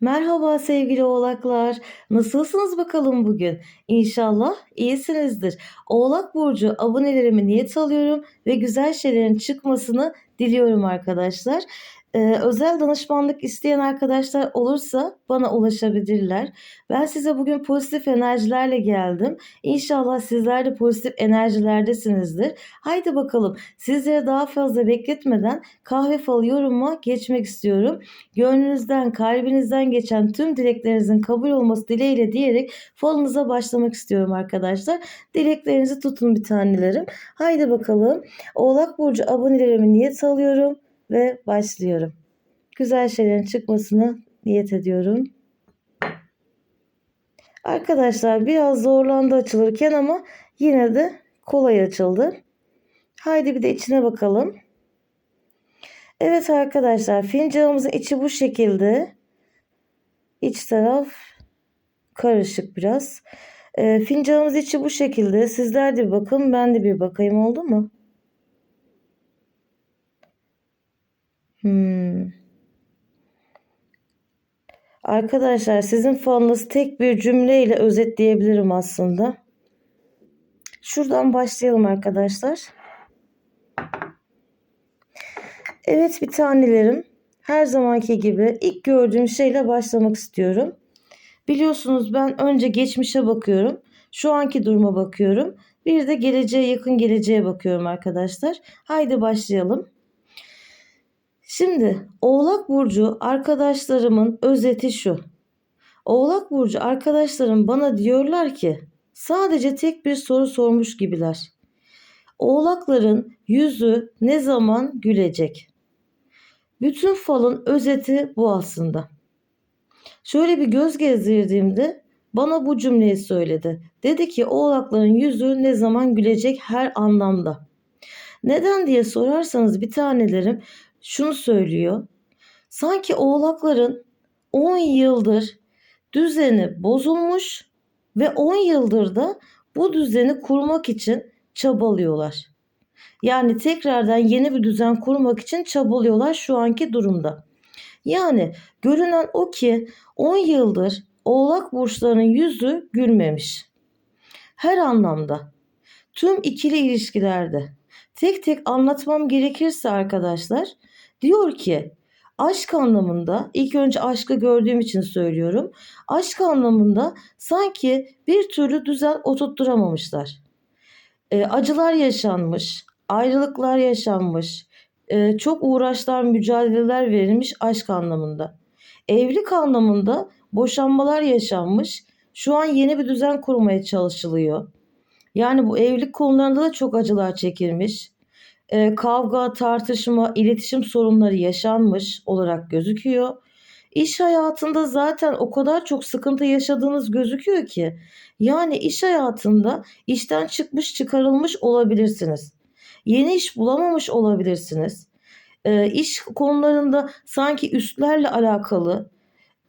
Merhaba sevgili oğlaklar. Nasılsınız bakalım bugün? İnşallah iyisinizdir. Oğlak Burcu abonelerime niyet alıyorum ve güzel şeylerin çıkmasını diliyorum arkadaşlar. Ee, özel danışmanlık isteyen arkadaşlar olursa bana ulaşabilirler. Ben size bugün pozitif enerjilerle geldim. İnşallah sizler de pozitif enerjilerdesinizdir. Haydi bakalım sizlere daha fazla bekletmeden kahve falı yoruma geçmek istiyorum. Gönlünüzden, kalbinizden geçen tüm dileklerinizin kabul olması dileğiyle diyerek falınıza başlamak istiyorum arkadaşlar. Dileklerinizi tutun bir tanelerim. Haydi bakalım. Oğlak Burcu abonelerime niyet alıyorum ve başlıyorum. Güzel şeylerin çıkmasını niyet ediyorum. Arkadaşlar biraz zorlandı açılırken ama yine de kolay açıldı. Haydi bir de içine bakalım. Evet arkadaşlar fincanımızın içi bu şekilde. İç taraf karışık biraz. E, fincanımız içi bu şekilde. Sizler de bir bakın ben de bir bakayım oldu mu? Hmm. Arkadaşlar sizin falınızı tek bir cümleyle özetleyebilirim aslında. Şuradan başlayalım arkadaşlar. Evet bir tanelerim. Her zamanki gibi ilk gördüğüm şeyle başlamak istiyorum. Biliyorsunuz ben önce geçmişe bakıyorum. Şu anki duruma bakıyorum. Bir de geleceğe yakın geleceğe bakıyorum arkadaşlar. Haydi başlayalım. Şimdi Oğlak Burcu arkadaşlarımın özeti şu. Oğlak Burcu arkadaşlarım bana diyorlar ki sadece tek bir soru sormuş gibiler. Oğlakların yüzü ne zaman gülecek? Bütün falın özeti bu aslında. Şöyle bir göz gezdirdiğimde bana bu cümleyi söyledi. Dedi ki oğlakların yüzü ne zaman gülecek her anlamda. Neden diye sorarsanız bir tanelerim şunu söylüyor. Sanki oğlakların 10 yıldır düzeni bozulmuş ve 10 yıldır da bu düzeni kurmak için çabalıyorlar. Yani tekrardan yeni bir düzen kurmak için çabalıyorlar şu anki durumda. Yani görünen o ki 10 yıldır Oğlak burçlarının yüzü gülmemiş. Her anlamda. Tüm ikili ilişkilerde. Tek tek anlatmam gerekirse arkadaşlar diyor ki aşk anlamında ilk önce aşkı gördüğüm için söylüyorum. Aşk anlamında sanki bir türlü düzen oturtturamamışlar. E, acılar yaşanmış, ayrılıklar yaşanmış, e, çok uğraşlar, mücadeleler verilmiş aşk anlamında. Evlilik anlamında boşanmalar yaşanmış. Şu an yeni bir düzen kurmaya çalışılıyor. Yani bu evlilik konularında da çok acılar çekilmiş. E, kavga, tartışma, iletişim sorunları yaşanmış olarak gözüküyor. İş hayatında zaten o kadar çok sıkıntı yaşadığınız gözüküyor ki. Yani iş hayatında işten çıkmış çıkarılmış olabilirsiniz. Yeni iş bulamamış olabilirsiniz. E, iş konularında sanki üstlerle alakalı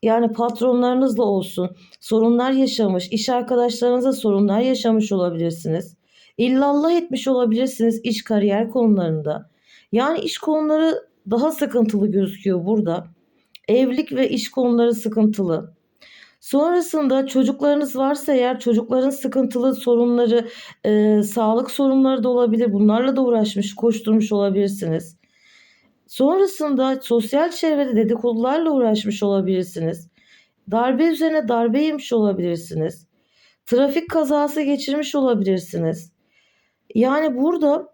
yani patronlarınızla olsun sorunlar yaşamış, iş arkadaşlarınızla sorunlar yaşamış olabilirsiniz. İllallah etmiş olabilirsiniz iş kariyer konularında. Yani iş konuları daha sıkıntılı gözüküyor burada. Evlilik ve iş konuları sıkıntılı. Sonrasında çocuklarınız varsa eğer çocukların sıkıntılı sorunları, e, sağlık sorunları da olabilir. Bunlarla da uğraşmış, koşturmuş olabilirsiniz. Sonrasında sosyal çevrede dedikodularla uğraşmış olabilirsiniz. Darbe üzerine darbe yemiş olabilirsiniz. Trafik kazası geçirmiş olabilirsiniz. Yani burada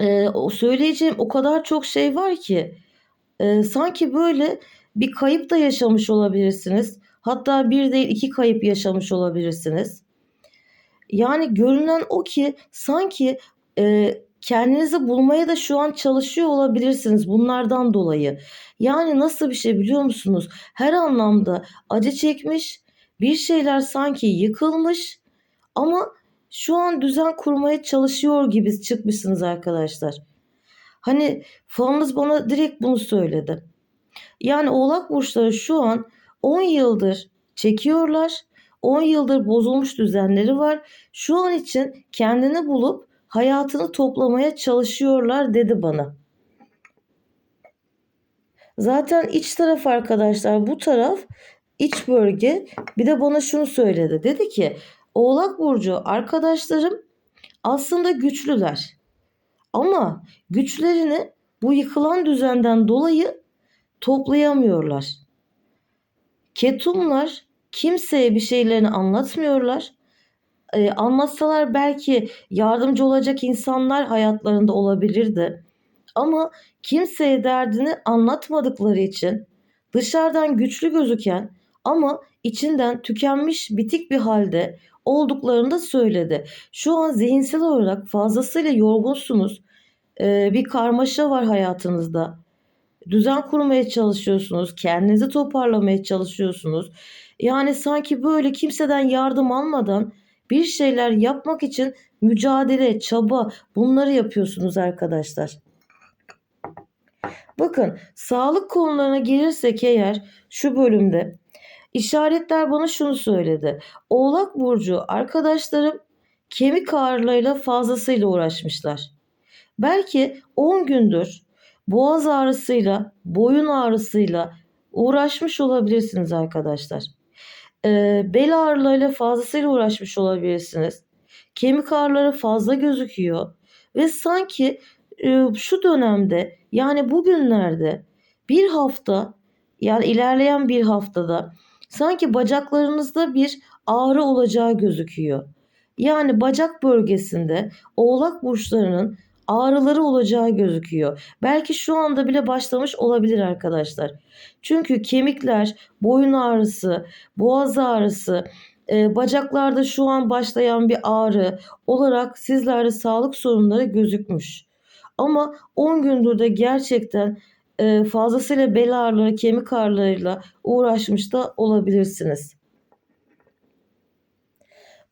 e, söyleyeceğim o kadar çok şey var ki e, sanki böyle bir kayıp da yaşamış olabilirsiniz. Hatta bir değil iki kayıp yaşamış olabilirsiniz. Yani görünen o ki sanki e, kendinizi bulmaya da şu an çalışıyor olabilirsiniz bunlardan dolayı. Yani nasıl bir şey biliyor musunuz? Her anlamda acı çekmiş, bir şeyler sanki yıkılmış ama şu an düzen kurmaya çalışıyor gibi çıkmışsınız arkadaşlar. Hani falınız bana direkt bunu söyledi. Yani oğlak burçları şu an 10 yıldır çekiyorlar. 10 yıldır bozulmuş düzenleri var. Şu an için kendini bulup hayatını toplamaya çalışıyorlar dedi bana. Zaten iç taraf arkadaşlar bu taraf iç bölge bir de bana şunu söyledi. Dedi ki Oğlak Burcu arkadaşlarım aslında güçlüler. Ama güçlerini bu yıkılan düzenden dolayı toplayamıyorlar. Ketumlar kimseye bir şeylerini anlatmıyorlar. Ee, anlatsalar belki yardımcı olacak insanlar hayatlarında olabilirdi. Ama kimseye derdini anlatmadıkları için dışarıdan güçlü gözüken ama içinden tükenmiş bitik bir halde olduklarını da söyledi. Şu an zihinsel olarak fazlasıyla yorgunsunuz. Ee, bir karmaşa var hayatınızda. Düzen kurmaya çalışıyorsunuz. Kendinizi toparlamaya çalışıyorsunuz. Yani sanki böyle kimseden yardım almadan bir şeyler yapmak için mücadele, çaba bunları yapıyorsunuz arkadaşlar. Bakın sağlık konularına gelirsek eğer şu bölümde işaretler bana şunu söyledi. Oğlak Burcu arkadaşlarım kemik ağrılarıyla fazlasıyla uğraşmışlar. Belki 10 gündür boğaz ağrısıyla, boyun ağrısıyla uğraşmış olabilirsiniz arkadaşlar. Ee, bel ağrılarıyla fazlasıyla uğraşmış olabilirsiniz. Kemik ağrıları fazla gözüküyor ve sanki e, şu dönemde yani bugünlerde bir hafta yani ilerleyen bir haftada sanki bacaklarınızda bir ağrı olacağı gözüküyor. Yani bacak bölgesinde oğlak burçlarının ağrıları olacağı gözüküyor. Belki şu anda bile başlamış olabilir arkadaşlar. Çünkü kemikler, boyun ağrısı, boğaz ağrısı, e, bacaklarda şu an başlayan bir ağrı olarak sizlerde sağlık sorunları gözükmüş. Ama 10 gündür de gerçekten e, fazlasıyla bel ağrıları, kemik ağrılarıyla uğraşmış da olabilirsiniz.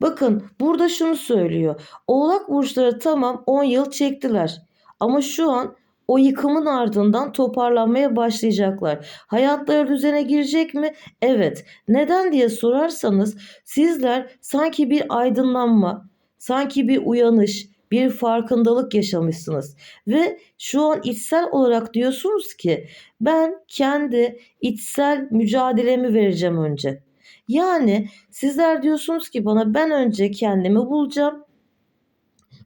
Bakın burada şunu söylüyor. Oğlak burçları tamam 10 yıl çektiler. Ama şu an o yıkımın ardından toparlanmaya başlayacaklar. Hayatları düzene girecek mi? Evet. Neden diye sorarsanız sizler sanki bir aydınlanma, sanki bir uyanış, bir farkındalık yaşamışsınız ve şu an içsel olarak diyorsunuz ki ben kendi içsel mücadelemi vereceğim önce. Yani sizler diyorsunuz ki bana ben önce kendimi bulacağım.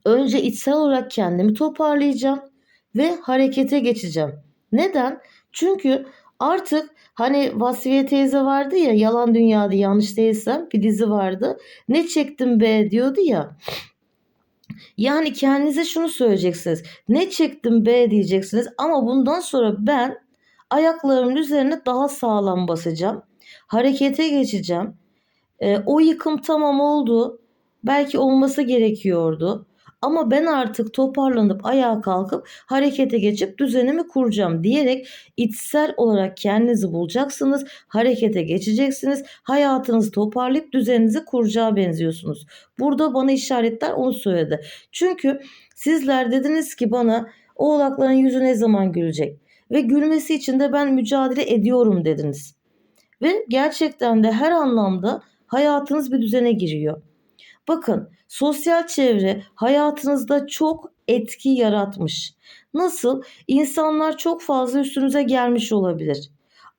Önce içsel olarak kendimi toparlayacağım ve harekete geçeceğim. Neden? Çünkü artık hani Vasfiye teyze vardı ya Yalan Dünya'da yanlış değilsem bir dizi vardı. Ne çektim be diyordu ya. Yani kendinize şunu söyleyeceksiniz. Ne çektim be diyeceksiniz ama bundan sonra ben ayaklarımın üzerine daha sağlam basacağım. Harekete geçeceğim. E, o yıkım tamam oldu. Belki olması gerekiyordu. Ama ben artık toparlanıp ayağa kalkıp harekete geçip düzenimi kuracağım diyerek içsel olarak kendinizi bulacaksınız. Harekete geçeceksiniz. Hayatınızı toparlayıp düzeninizi kuracağı benziyorsunuz. Burada bana işaretler onu söyledi. Çünkü sizler dediniz ki bana oğlakların yüzü ne zaman gülecek? Ve gülmesi için de ben mücadele ediyorum dediniz. Ve gerçekten de her anlamda hayatınız bir düzene giriyor. Bakın sosyal çevre hayatınızda çok etki yaratmış. Nasıl? İnsanlar çok fazla üstünüze gelmiş olabilir.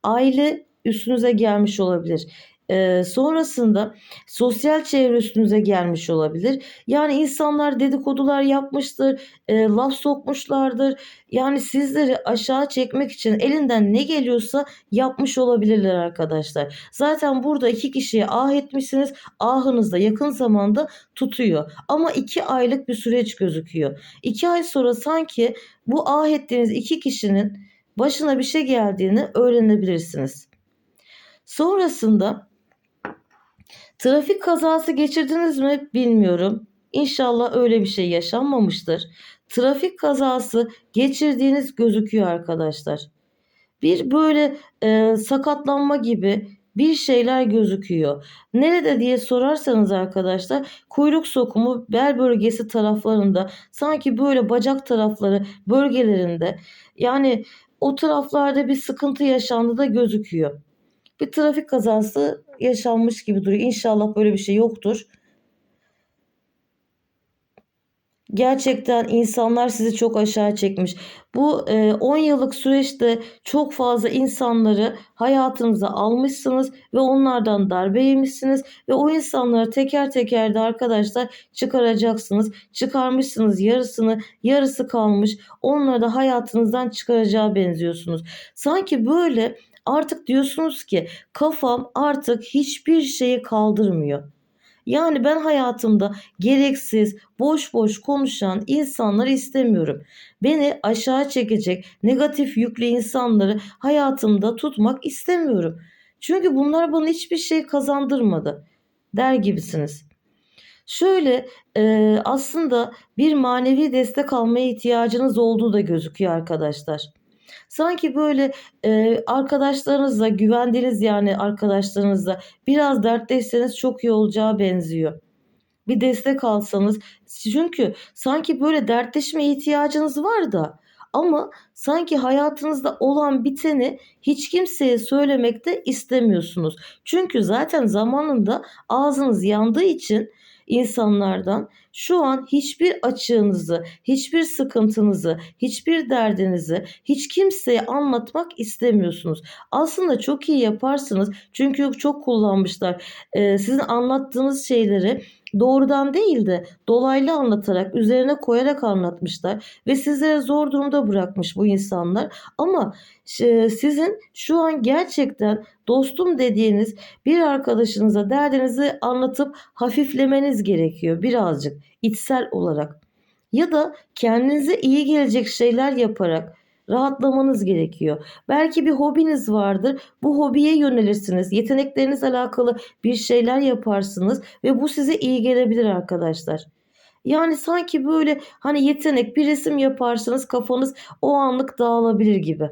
Aile üstünüze gelmiş olabilir. Ee, sonrasında sosyal çevre üstünüze gelmiş olabilir. Yani insanlar dedikodular yapmıştır, e, laf sokmuşlardır. Yani sizleri aşağı çekmek için elinden ne geliyorsa yapmış olabilirler arkadaşlar. Zaten burada iki kişiye ah etmişsiniz. Ahınız da yakın zamanda tutuyor. Ama iki aylık bir süreç gözüküyor. İki ay sonra sanki bu ah ettiğiniz iki kişinin başına bir şey geldiğini öğrenebilirsiniz. Sonrasında Trafik kazası geçirdiniz mi bilmiyorum. İnşallah öyle bir şey yaşanmamıştır. Trafik kazası geçirdiğiniz gözüküyor arkadaşlar. Bir böyle e, sakatlanma gibi bir şeyler gözüküyor. Nerede diye sorarsanız arkadaşlar kuyruk sokumu bel bölgesi taraflarında sanki böyle bacak tarafları bölgelerinde yani o taraflarda bir sıkıntı yaşandı da gözüküyor bir trafik kazası yaşanmış gibi duruyor. İnşallah böyle bir şey yoktur. Gerçekten insanlar sizi çok aşağı çekmiş. Bu e, 10 yıllık süreçte çok fazla insanları hayatınıza almışsınız ve onlardan darbe yemişsiniz ve o insanları teker teker de arkadaşlar çıkaracaksınız. Çıkarmışsınız yarısını, yarısı kalmış. Onları da hayatınızdan çıkaracağı benziyorsunuz. Sanki böyle artık diyorsunuz ki kafam artık hiçbir şeyi kaldırmıyor. Yani ben hayatımda gereksiz, boş boş konuşan insanları istemiyorum. Beni aşağı çekecek, negatif yüklü insanları hayatımda tutmak istemiyorum. Çünkü bunlar bana hiçbir şey kazandırmadı der gibisiniz. Şöyle e, aslında bir manevi destek almaya ihtiyacınız olduğu da gözüküyor arkadaşlar. Sanki böyle e, arkadaşlarınızla güvendiğiniz yani arkadaşlarınızla biraz dertleşseniz çok iyi olacağı benziyor. Bir destek alsanız çünkü sanki böyle dertleşme ihtiyacınız var da ama sanki hayatınızda olan biteni hiç kimseye söylemekte istemiyorsunuz. Çünkü zaten zamanında ağzınız yandığı için insanlardan şu an hiçbir açığınızı, hiçbir sıkıntınızı, hiçbir derdinizi hiç kimseye anlatmak istemiyorsunuz. Aslında çok iyi yaparsınız çünkü çok kullanmışlar. Ee, sizin anlattığınız şeyleri doğrudan değil de dolaylı anlatarak, üzerine koyarak anlatmışlar ve sizlere zor durumda bırakmış bu insanlar. Ama e, sizin şu an gerçekten dostum dediğiniz bir arkadaşınıza derdinizi anlatıp hafiflemeniz gerekiyor birazcık içsel olarak. Ya da kendinize iyi gelecek şeyler yaparak rahatlamanız gerekiyor. Belki bir hobiniz vardır. Bu hobiye yönelirsiniz. Yeteneklerinizle alakalı bir şeyler yaparsınız ve bu size iyi gelebilir arkadaşlar. Yani sanki böyle hani yetenek bir resim yaparsınız kafanız o anlık dağılabilir gibi.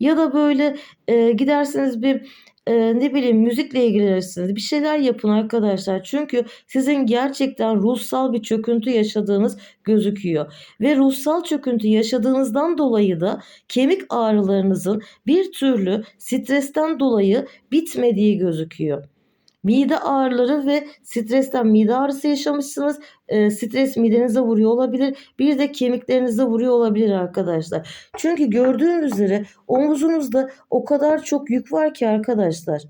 Ya da böyle e, gidersiniz bir e, ne bileyim müzikle ilgilenirsiniz. Bir şeyler yapın arkadaşlar. Çünkü sizin gerçekten ruhsal bir çöküntü yaşadığınız gözüküyor. Ve ruhsal çöküntü yaşadığınızdan dolayı da kemik ağrılarınızın bir türlü stresten dolayı bitmediği gözüküyor. Mide ağrıları ve stresten mide ağrısı yaşamışsınız. E, stres midenize vuruyor olabilir. Bir de kemiklerinize vuruyor olabilir arkadaşlar. Çünkü gördüğünüz üzere omuzunuzda o kadar çok yük var ki arkadaşlar.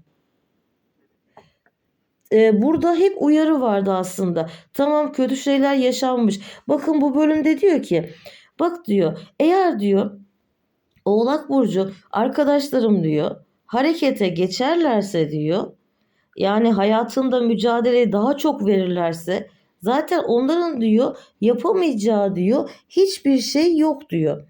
E, burada hep uyarı vardı aslında. Tamam kötü şeyler yaşanmış. Bakın bu bölümde diyor ki bak diyor eğer diyor Oğlak Burcu arkadaşlarım diyor harekete geçerlerse diyor yani hayatında mücadele daha çok verirlerse zaten onların diyor yapamayacağı diyor hiçbir şey yok diyor.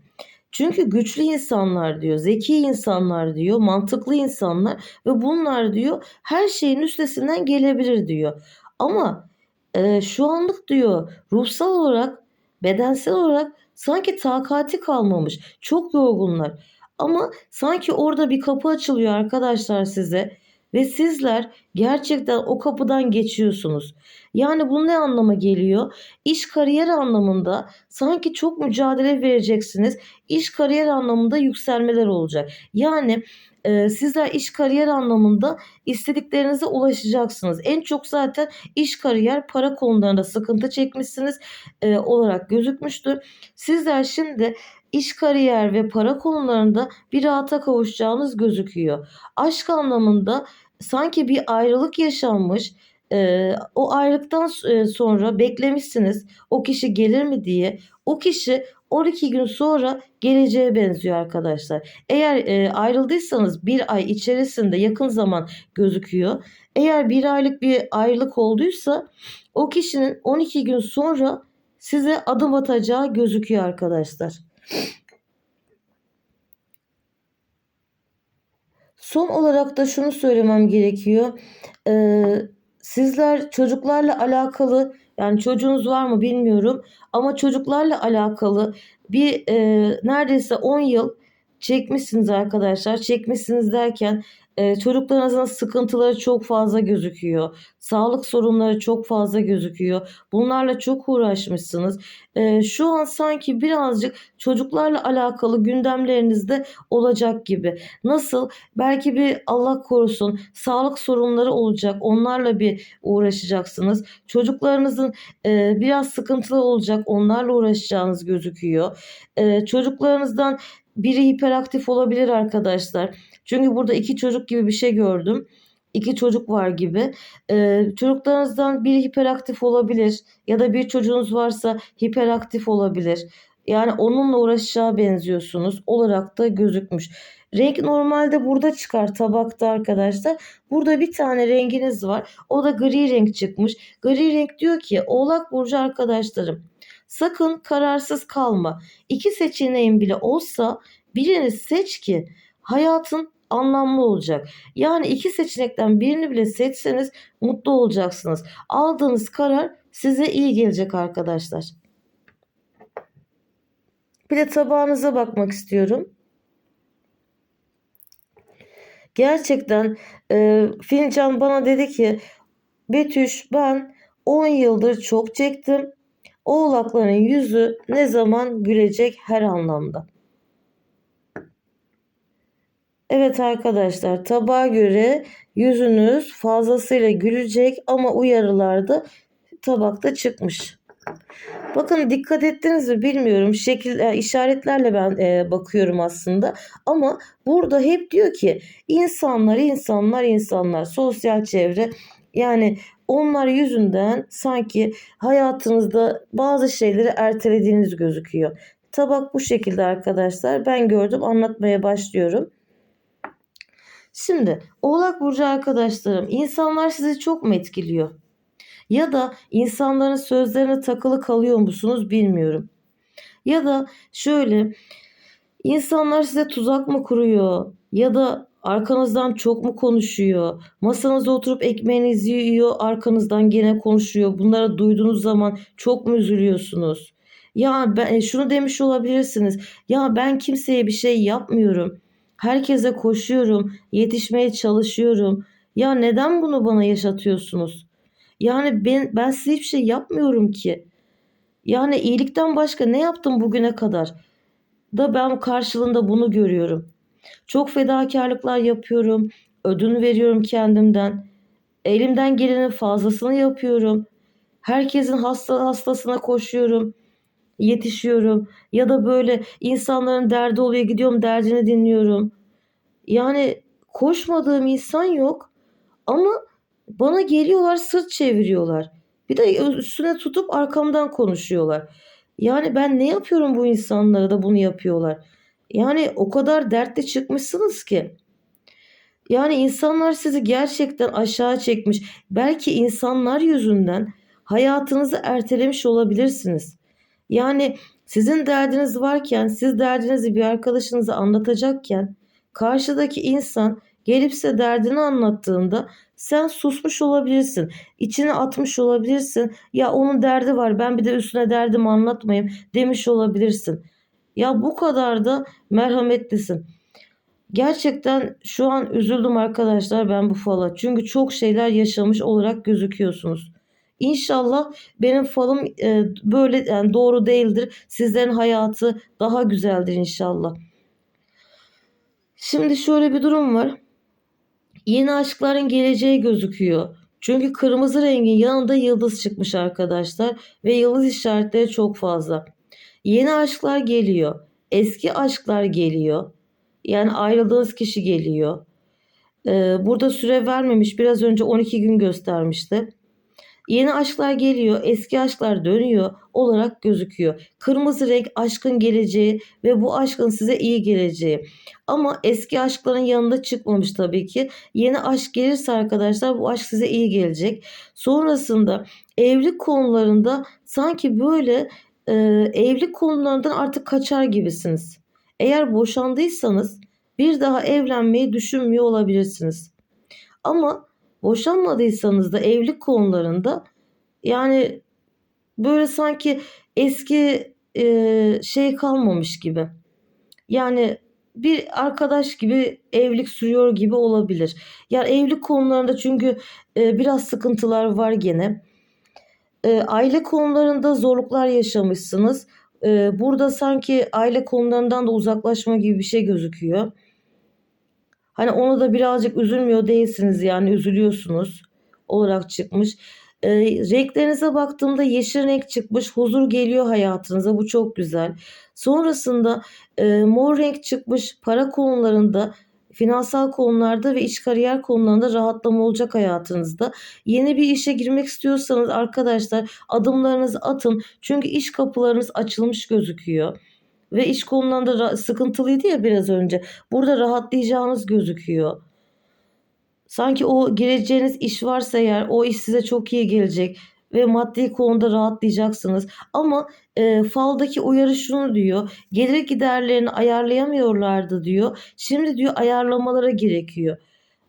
Çünkü güçlü insanlar diyor, zeki insanlar diyor, mantıklı insanlar ve bunlar diyor her şeyin üstesinden gelebilir diyor. Ama e, şu anlık diyor ruhsal olarak, bedensel olarak sanki takati kalmamış. Çok yorgunlar. Ama sanki orada bir kapı açılıyor arkadaşlar size ve sizler gerçekten o kapıdan geçiyorsunuz. Yani bu ne anlama geliyor? İş kariyer anlamında sanki çok mücadele vereceksiniz. İş kariyer anlamında yükselmeler olacak. Yani e, sizler iş kariyer anlamında istediklerinize ulaşacaksınız. En çok zaten iş kariyer para konularında sıkıntı çekmişsiniz e, olarak gözükmüştür. Sizler şimdi iş kariyer ve para konularında bir rahata kavuşacağınız gözüküyor. Aşk anlamında sanki bir ayrılık yaşanmış. Ee, o ayrılıktan sonra beklemişsiniz o kişi gelir mi diye. O kişi 12 gün sonra geleceğe benziyor arkadaşlar. Eğer e, ayrıldıysanız bir ay içerisinde yakın zaman gözüküyor. Eğer bir aylık bir ayrılık olduysa o kişinin 12 gün sonra size adım atacağı gözüküyor arkadaşlar. Son olarak da şunu söylemem gerekiyor. Ee, sizler çocuklarla alakalı yani çocuğunuz var mı bilmiyorum ama çocuklarla alakalı bir e, neredeyse 10 yıl çekmişsiniz arkadaşlar. Çekmişsiniz derken e, çocuklarınızın sıkıntıları çok fazla gözüküyor. Sağlık sorunları çok fazla gözüküyor. Bunlarla çok uğraşmışsınız. E, şu an sanki birazcık çocuklarla alakalı gündemlerinizde olacak gibi. Nasıl? Belki bir Allah korusun sağlık sorunları olacak. Onlarla bir uğraşacaksınız. Çocuklarınızın e, biraz sıkıntılı olacak. Onlarla uğraşacağınız gözüküyor. E, çocuklarınızdan biri hiperaktif olabilir arkadaşlar. Çünkü burada iki çocuk gibi bir şey gördüm. İki çocuk var gibi. Ee, çocuklarınızdan biri hiperaktif olabilir ya da bir çocuğunuz varsa hiperaktif olabilir. Yani onunla uğraşacağı benziyorsunuz olarak da gözükmüş. Renk normalde burada çıkar tabakta arkadaşlar. Burada bir tane renginiz var. O da gri renk çıkmış. Gri renk diyor ki Oğlak Burcu arkadaşlarım sakın kararsız kalma. İki seçeneğin bile olsa birini seç ki hayatın anlamlı olacak. Yani iki seçenekten birini bile seçseniz mutlu olacaksınız. Aldığınız karar size iyi gelecek arkadaşlar. Bir de tabağınıza bakmak istiyorum. Gerçekten e, fincan bana dedi ki Betüş ben 10 yıldır çok çektim. Oğlakların yüzü ne zaman gülecek her anlamda. Evet arkadaşlar tabağa göre yüzünüz fazlasıyla gülecek ama uyarılarda tabakta çıkmış. Bakın dikkat ettiniz mi bilmiyorum. Şekil e, işaretlerle ben e, bakıyorum aslında. Ama burada hep diyor ki insanlar insanlar insanlar sosyal çevre yani onlar yüzünden sanki hayatınızda bazı şeyleri ertelediğiniz gözüküyor. Tabak bu şekilde arkadaşlar. Ben gördüm anlatmaya başlıyorum. Şimdi Oğlak Burcu arkadaşlarım insanlar sizi çok mu etkiliyor? Ya da insanların sözlerine takılı kalıyor musunuz bilmiyorum. Ya da şöyle insanlar size tuzak mı kuruyor? Ya da arkanızdan çok mu konuşuyor? Masanıza oturup ekmeğinizi yiyor, arkanızdan gene konuşuyor. Bunlara duyduğunuz zaman çok mu üzülüyorsunuz? Ya ben e, şunu demiş olabilirsiniz. Ya ben kimseye bir şey yapmıyorum. Herkese koşuyorum, yetişmeye çalışıyorum. Ya neden bunu bana yaşatıyorsunuz? Yani ben ben size hiçbir şey yapmıyorum ki. Yani iyilikten başka ne yaptım bugüne kadar? Da ben karşılığında bunu görüyorum. Çok fedakarlıklar yapıyorum. Ödün veriyorum kendimden. Elimden gelenin fazlasını yapıyorum. Herkesin hasta hastasına koşuyorum. Yetişiyorum. Ya da böyle insanların derdi oluyor gidiyorum derdini dinliyorum. Yani koşmadığım insan yok. Ama bana geliyorlar sırt çeviriyorlar. Bir de üstüne tutup arkamdan konuşuyorlar. Yani ben ne yapıyorum bu insanlara da bunu yapıyorlar. Yani o kadar dertte çıkmışsınız ki. Yani insanlar sizi gerçekten aşağı çekmiş. Belki insanlar yüzünden hayatınızı ertelemiş olabilirsiniz. Yani sizin derdiniz varken, siz derdinizi bir arkadaşınıza anlatacakken karşıdaki insan gelip size derdini anlattığında sen susmuş olabilirsin. içine atmış olabilirsin. Ya onun derdi var ben bir de üstüne derdimi anlatmayayım demiş olabilirsin. Ya bu kadar da merhametlisin. Gerçekten şu an üzüldüm arkadaşlar ben bu fala. Çünkü çok şeyler yaşamış olarak gözüküyorsunuz. İnşallah benim falım e, böyle yani doğru değildir. Sizlerin hayatı daha güzeldir inşallah. Şimdi şöyle bir durum var. Yeni aşkların geleceği gözüküyor. Çünkü kırmızı rengin yanında yıldız çıkmış arkadaşlar ve yıldız işaretleri çok fazla. Yeni aşklar geliyor. Eski aşklar geliyor. Yani ayrıldığınız kişi geliyor. Ee, burada süre vermemiş. Biraz önce 12 gün göstermişti. Yeni aşklar geliyor, eski aşklar dönüyor olarak gözüküyor. Kırmızı renk aşkın geleceği ve bu aşkın size iyi geleceği. Ama eski aşkların yanında çıkmamış tabii ki. Yeni aşk gelirse arkadaşlar bu aşk size iyi gelecek. Sonrasında evlilik konularında sanki böyle e, evlilik konularından artık kaçar gibisiniz. Eğer boşandıysanız bir daha evlenmeyi düşünmüyor olabilirsiniz. Ama boşanmadıysanız da evlilik konularında yani böyle sanki eski e, şey kalmamış gibi. Yani bir arkadaş gibi evlilik sürüyor gibi olabilir. Yani evlilik konularında çünkü e, biraz sıkıntılar var gene. E, aile konularında zorluklar yaşamışsınız. E, burada sanki aile konularından da uzaklaşma gibi bir şey gözüküyor. Hani ona da birazcık üzülmüyor değilsiniz yani üzülüyorsunuz olarak çıkmış. E, renklerinize baktığımda yeşil renk çıkmış. Huzur geliyor hayatınıza. Bu çok güzel. Sonrasında e, mor renk çıkmış. Para konularında, finansal konularda ve iç kariyer konularında rahatlama olacak hayatınızda. Yeni bir işe girmek istiyorsanız arkadaşlar adımlarınızı atın. Çünkü iş kapılarınız açılmış gözüküyor. Ve iş konularında sıkıntılıydı ya biraz önce. Burada rahatlayacağınız gözüküyor. Sanki o gireceğiniz iş varsa eğer o iş size çok iyi gelecek ve maddi konuda rahatlayacaksınız. Ama e, faldaki uyarı şunu diyor. Gelir giderlerini ayarlayamıyorlardı diyor. Şimdi diyor ayarlamalara gerekiyor.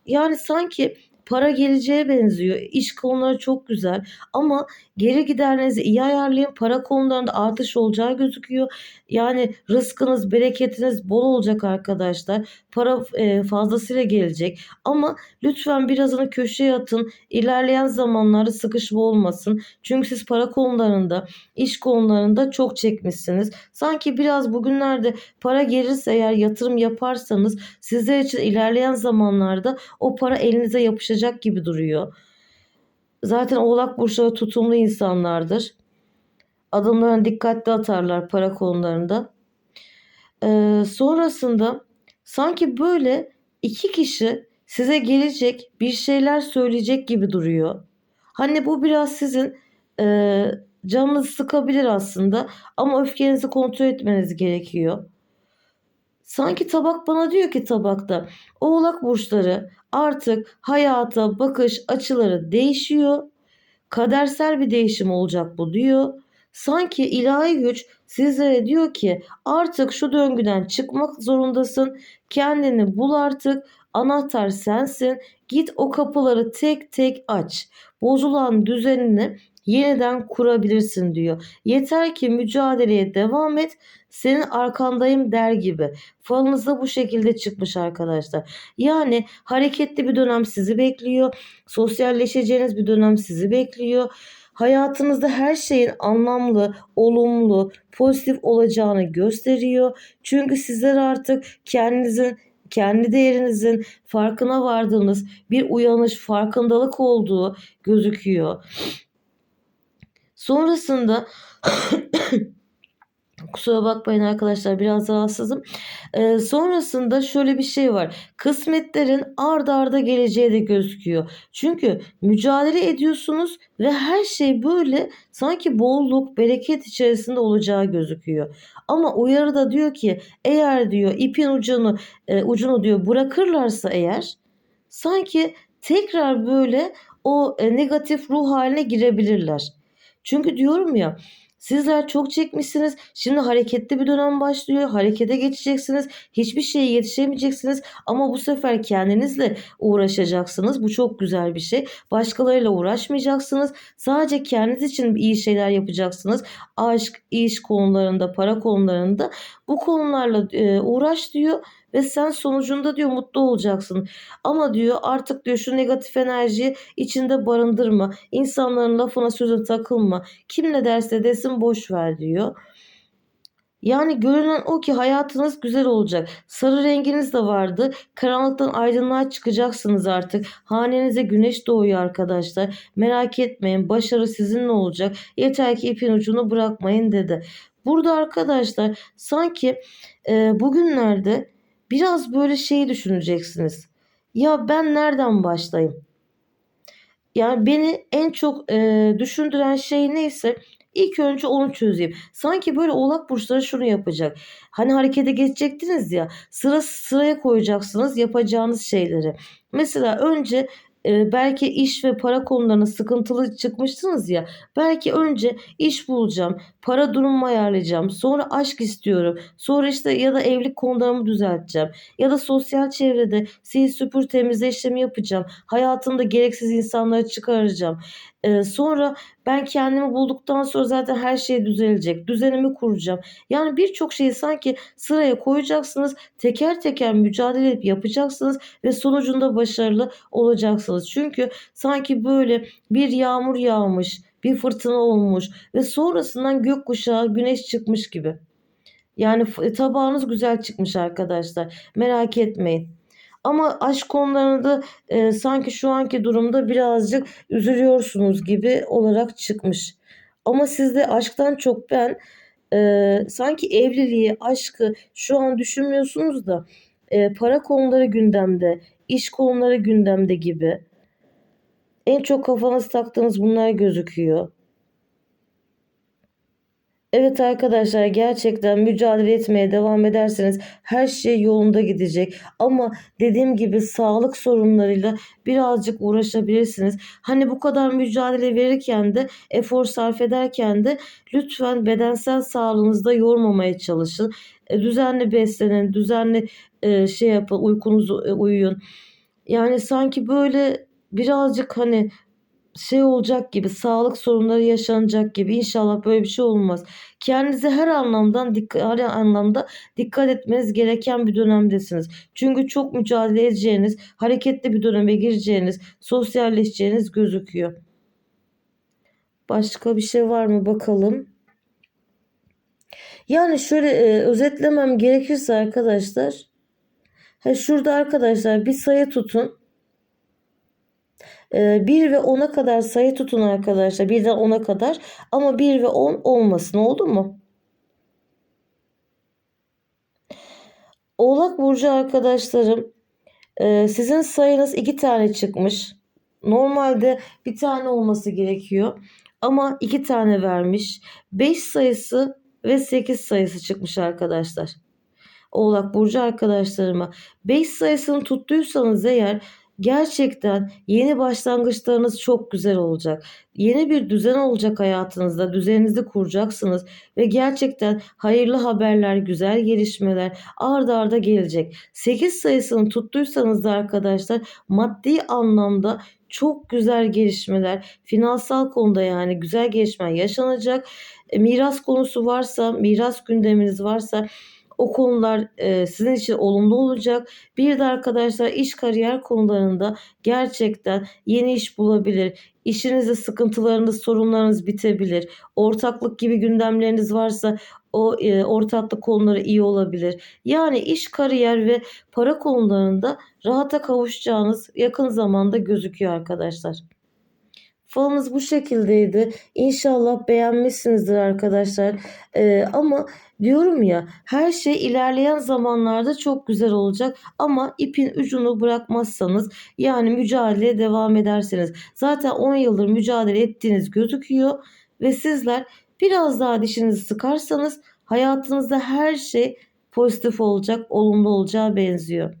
Yani sanki para geleceğe benziyor. İş konuları çok güzel ama geri giderlerinizi iyi ayarlayın. Para konularında artış olacağı gözüküyor. Yani rızkınız, bereketiniz bol olacak arkadaşlar. Para e, fazlasıyla gelecek. Ama lütfen birazını köşeye atın. İlerleyen zamanlarda sıkışma olmasın. Çünkü siz para konularında, iş konularında çok çekmişsiniz. Sanki biraz bugünlerde para gelirse eğer yatırım yaparsanız sizler için ilerleyen zamanlarda o para elinize yapışacak gibi duruyor. Zaten Oğlak burçları tutumlu insanlardır. Adımlarını dikkatli atarlar para konularında. Ee, sonrasında sanki böyle iki kişi size gelecek bir şeyler söyleyecek gibi duruyor. Hani bu biraz sizin e, canınızı sıkabilir aslında ama öfkenizi kontrol etmeniz gerekiyor. Sanki tabak bana diyor ki tabakta oğlak burçları artık hayata bakış açıları değişiyor. Kadersel bir değişim olacak bu diyor. Sanki ilahi güç sizlere diyor ki artık şu döngüden çıkmak zorundasın. Kendini bul artık. Anahtar sensin. Git o kapıları tek tek aç. Bozulan düzenini yeniden kurabilirsin diyor. Yeter ki mücadeleye devam et. Senin arkandayım der gibi. Falınızda bu şekilde çıkmış arkadaşlar. Yani hareketli bir dönem sizi bekliyor. Sosyalleşeceğiniz bir dönem sizi bekliyor. Hayatınızda her şeyin anlamlı, olumlu, pozitif olacağını gösteriyor. Çünkü sizler artık kendinizin kendi değerinizin farkına vardığınız bir uyanış, farkındalık olduğu gözüküyor. Sonrasında Kusura bakmayın arkadaşlar biraz rahatsızım. Ee, sonrasında şöyle bir şey var. Kısmetlerin ard arda geleceği de gözüküyor. Çünkü mücadele ediyorsunuz ve her şey böyle sanki bolluk, bereket içerisinde olacağı gözüküyor. Ama uyarıda diyor ki eğer diyor ipin ucunu e, ucunu diyor bırakırlarsa eğer sanki tekrar böyle o e, negatif ruh haline girebilirler. Çünkü diyorum ya Sizler çok çekmişsiniz. Şimdi hareketli bir dönem başlıyor. Harekete geçeceksiniz. Hiçbir şeye yetişemeyeceksiniz. Ama bu sefer kendinizle uğraşacaksınız. Bu çok güzel bir şey. Başkalarıyla uğraşmayacaksınız. Sadece kendiniz için iyi şeyler yapacaksınız. Aşk, iş konularında, para konularında bu konularla e, uğraş diyor ve sen sonucunda diyor mutlu olacaksın. Ama diyor artık diyor şu negatif enerjiyi içinde barındırma. İnsanların lafına sözüne takılma. Kim ne derse desin boş ver diyor. Yani görünen o ki hayatınız güzel olacak. Sarı renginiz de vardı. Karanlıktan aydınlığa çıkacaksınız artık. Hanenize güneş doğuyor arkadaşlar. Merak etmeyin başarı sizinle olacak. Yeter ki ipin ucunu bırakmayın dedi. Burada arkadaşlar sanki e, bugünlerde biraz böyle şeyi düşüneceksiniz. Ya ben nereden başlayayım? Yani beni en çok e, düşündüren şey neyse ilk önce onu çözeyim. Sanki böyle oğlak burçları şunu yapacak. Hani harekete geçecektiniz ya sıra sıraya koyacaksınız yapacağınız şeyleri. Mesela önce e, belki iş ve para konularına sıkıntılı çıkmıştınız ya. Belki önce iş bulacağım, para durumumu ayarlayacağım, sonra aşk istiyorum, sonra işte ya da evlilik konularımı düzelteceğim ya da sosyal çevrede sil süpür temizle işlemi yapacağım. Hayatımda gereksiz insanları çıkaracağım. E, sonra Ben kendimi bulduktan sonra zaten her şey düzelecek. Düzenimi kuracağım. Yani birçok şeyi sanki sıraya koyacaksınız. Teker teker mücadele edip yapacaksınız ve sonucunda başarılı olacaksınız. Çünkü sanki böyle bir yağmur yağmış, bir fırtına olmuş ve sonrasından gökkuşağı, güneş çıkmış gibi. Yani tabağınız güzel çıkmış arkadaşlar. Merak etmeyin. Ama aşk konularında e, sanki şu anki durumda birazcık üzülüyorsunuz gibi olarak çıkmış. Ama sizde aşktan çok ben e, sanki evliliği, aşkı şu an düşünmüyorsunuz da e, para konuları gündemde, iş konuları gündemde gibi. En çok kafanız taktığınız bunlar gözüküyor. Evet arkadaşlar gerçekten mücadele etmeye devam ederseniz her şey yolunda gidecek. Ama dediğim gibi sağlık sorunlarıyla birazcık uğraşabilirsiniz. Hani bu kadar mücadele verirken de efor sarf ederken de lütfen bedensel sağlığınızda yormamaya çalışın. E, düzenli beslenin, düzenli e, şey yapın, uykunuzu e, uyuyun. Yani sanki böyle birazcık hani şey olacak gibi, sağlık sorunları yaşanacak gibi. İnşallah böyle bir şey olmaz. Kendinize her anlamdan her anlamda dikkat etmeniz gereken bir dönemdesiniz. Çünkü çok mücadele edeceğiniz, hareketli bir döneme gireceğiniz, sosyalleşeceğiniz gözüküyor. Başka bir şey var mı bakalım. Yani şöyle e, özetlemem gerekirse arkadaşlar. Ha, şurada arkadaşlar bir sayı tutun. 1 ve 10'a kadar sayı tutun arkadaşlar. 1'den 10'a kadar. Ama 1 ve 10 olmasın. Oldu mu? Oğlak Burcu arkadaşlarım e, sizin sayınız 2 tane çıkmış. Normalde bir tane olması gerekiyor. Ama 2 tane vermiş. 5 sayısı ve 8 sayısı çıkmış arkadaşlar. Oğlak Burcu arkadaşlarıma 5 sayısını tuttuysanız eğer Gerçekten yeni başlangıçlarınız çok güzel olacak. Yeni bir düzen olacak hayatınızda. Düzeninizi kuracaksınız ve gerçekten hayırlı haberler, güzel gelişmeler arda arda gelecek. 8 sayısını tuttuysanız da arkadaşlar maddi anlamda çok güzel gelişmeler, finansal konuda yani güzel gelişmeler yaşanacak. E, miras konusu varsa, miras gündeminiz varsa o konular e, sizin için olumlu olacak. Bir de arkadaşlar iş kariyer konularında gerçekten yeni iş bulabilir. İşinizde sıkıntılarınız, sorunlarınız bitebilir. Ortaklık gibi gündemleriniz varsa o e, ortaklık konuları iyi olabilir. Yani iş, kariyer ve para konularında rahata kavuşacağınız yakın zamanda gözüküyor arkadaşlar. Falınız bu şekildeydi. İnşallah beğenmişsinizdir arkadaşlar. Ee, ama diyorum ya her şey ilerleyen zamanlarda çok güzel olacak. Ama ipin ucunu bırakmazsanız yani mücadeleye devam ederseniz zaten 10 yıldır mücadele ettiğiniz gözüküyor. Ve sizler biraz daha dişinizi sıkarsanız hayatınızda her şey pozitif olacak, olumlu olacağı benziyor.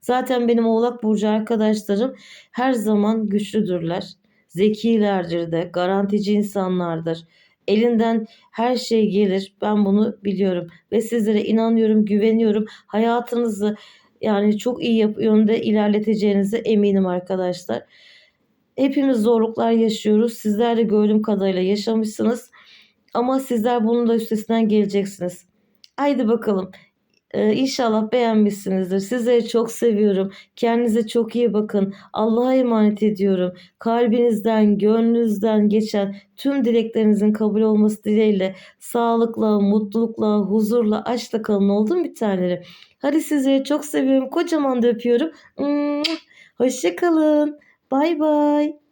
Zaten benim Oğlak Burcu arkadaşlarım her zaman güçlüdürler zekilerdir de, garantici insanlardır. Elinden her şey gelir. Ben bunu biliyorum ve sizlere inanıyorum, güveniyorum. Hayatınızı yani çok iyi yap yönde ilerleteceğinize eminim arkadaşlar. Hepimiz zorluklar yaşıyoruz. Sizler de gördüğüm kadarıyla yaşamışsınız. Ama sizler bunun da üstesinden geleceksiniz. Haydi bakalım. Ee, inşallah beğenmişsinizdir. Sizleri çok seviyorum. Kendinize çok iyi bakın. Allah'a emanet ediyorum. Kalbinizden, gönlünüzden geçen tüm dileklerinizin kabul olması dileğiyle sağlıkla, mutlulukla, huzurla, aşkla kalın oldum bir taneleri. Hadi sizleri çok seviyorum. Kocaman da öpüyorum. Hoşçakalın. Bay bay.